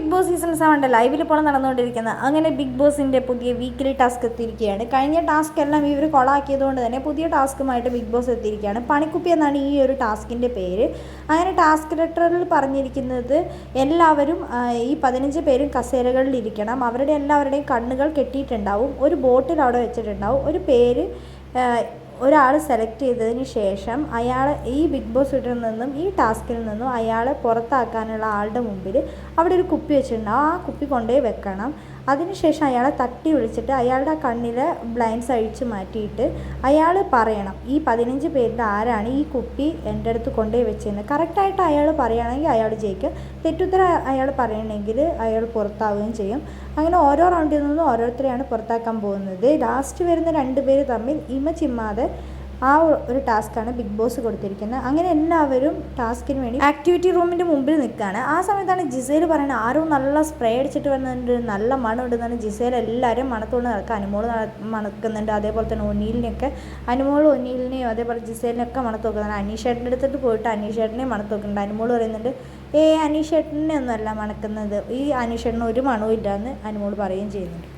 Big boss season സെവന്റെ ലൈവിൽ ഇപ്പോൾ നടന്നുകൊണ്ടിരിക്കുന്നത്. അങ്ങനെ ബിഗ് ബോസിന്റെ പുതിയ വീക്കിലി ടാസ്ക് എത്തിയിരിക്കുകയാണ്. കഴിഞ്ഞ ടാസ്ക് എല്ലാം ഇവർ കൊളാക്കിയതുകൊണ്ട് തന്നെ പുതിയ ടാസ്കുമായിട്ട് ബിഗ് ബോസ് എത്തിയിരിക്കുകയാണ്. പണിക്കുപ്പി എന്നാണ് ഈ ഒരു ടാസ്കിന്റെ പേര്. അങ്ങനെ ടാസ്ക് ലെറ്ററിൽ പറഞ്ഞിരിക്കുന്നത് എല്ലാവരും ഈ പതിനഞ്ച് പേരും കസേരകളിൽ ഇരിക്കണം. അവരുടെ എല്ലാവരുടെയും കണ്ണുകൾ കെട്ടിയിട്ടുണ്ടാവും. ഒരു ബോട്ടിൽ അവിടെ വെച്ചിട്ടുണ്ടാവും. ഒരു പേര് ഒരാൾ സെലക്ട് ചെയ്തതിന് ശേഷം അയാൾ ഈ ബിഗ് ബോസ് വീട്ടിൽ നിന്നും ഈ ടാസ്കിൽ നിന്നും അയാളെ പുറത്താക്കാനുള്ള ആളുടെ മുമ്പിൽ അവിടെ ഒരു കുപ്പി വെച്ചിട്ടുണ്ടാവും. ആ കുപ്പി കൊണ്ടുപോയി വെക്കണം. അതിനുശേഷം അയാളെ തട്ടി വിളിച്ചിട്ട് അയാളുടെ കണ്ണിലെ ബ്ലൈൻഡ്സ് അഴിച്ചു മാറ്റിയിട്ട് അയാൾ പറയണം ഈ പതിനഞ്ച് പേരിൽ ആരാണ് ഈ കുപ്പി എന്റെ അടുത്ത് കൊണ്ടുപോയി വെച്ചതെന്ന് കറക്റ്റായിട്ട് അയാൾ പറയുകയാണെങ്കിൽ അയാൾ ജയിക്കും. തെറ്റുത്തരം അയാൾ പറയണമെങ്കിൽ അയാൾ പുറത്താവുകയും ചെയ്യും. അങ്ങനെ ഓരോ റൗണ്ടിൽ നിന്നും ഓരോരുത്തരെയാണ് പുറത്താക്കാൻ പോകുന്നത്. ലാസ്റ്റ് വരുന്ന രണ്ട് പേര് തമ്മിൽ ഇമ ചിമ്മാതെ ആ ഒരു ടാസ്ക്കാണ് ബിഗ് ബോസ് കൊടുത്തിരിക്കുന്നത്. അങ്ങനെ എല്ലാവരും ടാസ്കിന് വേണ്ടി ആക്ടിവിറ്റി റൂമിന്റെ മുമ്പിൽ നിൽക്കുകയാണ്. ആ സമയത്താണ് ജിസേൽ പറയുന്നത് ആരോ നല്ല സ്പ്രേ അടിച്ചിട്ട് വരുന്നുണ്ട് നല്ല മണം ഉണ്ടെന്നാണ് ജിസേൽ എല്ലാവരും മണത്തോണ്ട് നടക്കുക. അനുമോൾ മണക്കുന്നുണ്ട് അതേപോലെ തന്നെ ഒന്നിലിനെയൊക്കെ അനുമോൾ ഒനീലിനെയും അതേപോലെ ജിസേലിനെയൊക്കെ മണത്ത് നോക്കുന്നുണ്ട് അനീഷേട്ടന്റെ അടുത്തിട്ട് പോയിട്ട് അനീഷേട്ടനെ മണത്ത് നോക്കുന്നുണ്ട് അനുമോൾ പറയുന്നുണ്ട് ഏ അനീഷേട്ടനെ ഒന്നുമല്ല മണക്കുന്നത്. ഈ അനീഷേട്ടന് ഒരു മണവും ഇല്ല എന്ന് അനുമോൾ പറയുകയും ചെയ്യുന്നുണ്ട്.